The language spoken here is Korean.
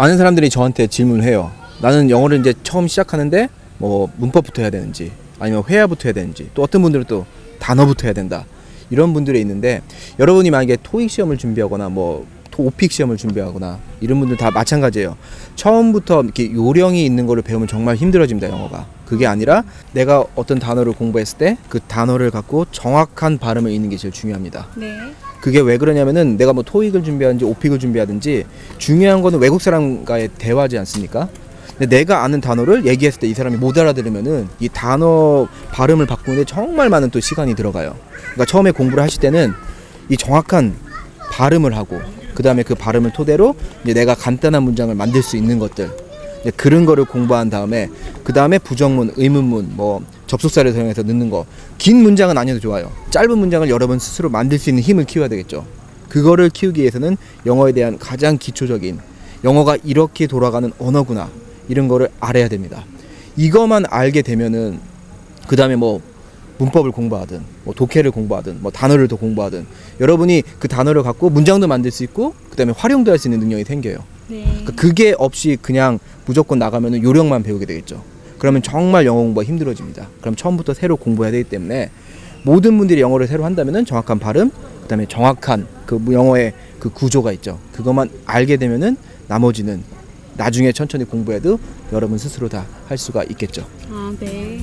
많은 사람들이 저한테 질문을 해요. 나는 영어를 이제 처음 시작하는데 뭐 문법부터 해야 되는지 아니면 회화부터 해야 되는지 또 어떤 분들은 또 단어부터 해야 된다. 이런 분들이 있는데 여러분이 만약에 토익 시험을 준비하거나 뭐 오픽 시험을 준비하거나 이런 분들 다 마찬가지예요. 처음부터 이렇게 요령이 있는 거를 배우면 정말 힘들어집니다, 영어가. 그게 아니라 내가 어떤 단어를 공부했을 때 그 단어를 갖고 정확한 발음을 읽는 게 제일 중요합니다. 네. 그게 왜 그러냐면은 내가 뭐 토익을 준비하든지 오픽을 준비하든지 중요한 거는 외국 사람과의 대화지 않습니까? 근데 내가 아는 단어를 얘기했을 때 이 사람이 못 알아들으면은 이 단어 발음을 바꾸는데 정말 많은 또 시간이 들어가요. 그러니까 처음에 공부를 하실 때는 이 정확한 발음을 하고 그 다음에 그 발음을 토대로 이제 내가 간단한 문장을 만들 수 있는 것들 그런 거를 공부한 다음에 그 다음에 부정문, 의문문, 뭐 접속사를 사용해서 넣는 거 긴 문장은 아니어도 좋아요. 짧은 문장을 여러 번 스스로 만들 수 있는 힘을 키워야 되겠죠. 그거를 키우기 위해서는 영어에 대한 가장 기초적인 영어가 이렇게 돌아가는 언어구나 이런 거를 알아야 됩니다. 이것만 알게 되면은 그 다음에 뭐 문법을 공부하든 뭐 독해를 공부하든 뭐 단어를 더 공부하든 여러분이 그 단어를 갖고 문장도 만들 수 있고 그다음에 활용도 할 수 있는 능력이 생겨요. 네. 그러니까 그게 없이 그냥 무조건 나가면은 요령만 배우게 되겠죠. 그러면 정말 영어 공부가 힘들어집니다. 그럼 처음부터 새로 공부해야 되기 때문에 모든 분들이 영어를 새로 한다면은 정확한 발음, 그다음에 정확한 그 영어의 그 구조가 있죠. 그것만 알게 되면은 나머지는 나중에 천천히 공부해도 여러분 스스로 다 할 수가 있겠죠. 아, 네.